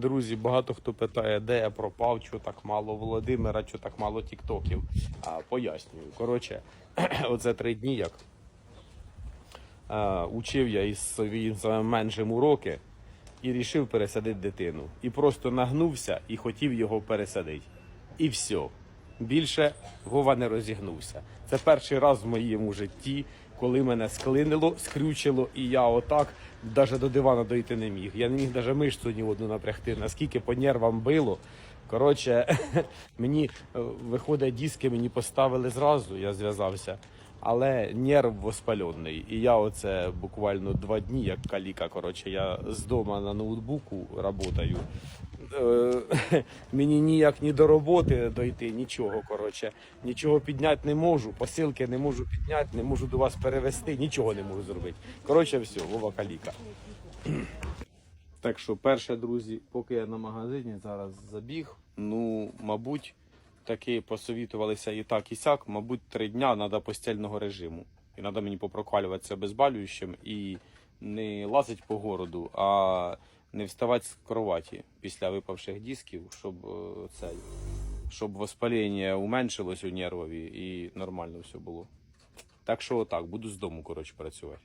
Друзі, багато хто питає, де я пропав, чого так мало Володимира, чого так мало тіктоків. А, пояснюю. Коротше, оце три дні як. А, учив я із своїм меншим уроки і рішив пересадити дитину. І просто нагнувся і хотів його пересадити. І все. Більше Вова не розігнувся. Це перший раз в моєму житті, коли мене склинило, скрючило, і я отак навіть до дивана дойти не міг. Я не міг навіть мишцю ні одну напрягти, наскільки по нервам било. Коротше, мені е, виходить, диски мені поставили зразу, я зв'язався. Але нерв воспалений. І я оце буквально два дні, як каліка. Коротше, я з дома на ноутбуку працюю. Е, Мені ніяк ні до роботи дойти, нічого. Коротше, нічого підняти не можу, посилки не можу підняти, не можу до вас перевезти, нічого не можу зробити. Коротше, все, Вова каліка. Так що, перше, друзі, поки я на магазині зараз забіг, ну, мабуть, таки посовітувалися і так, і сяк, мабуть, три дня треба постільного режиму. І треба мені попроквалюватися безбалюючим і не лазити по городу, а не вставати з кроваті після випавших дисків, щоб е, цей, щоб воспалення уменшилось у нервові і нормально все було. Так що отак, буду з дому, коротше, працювати.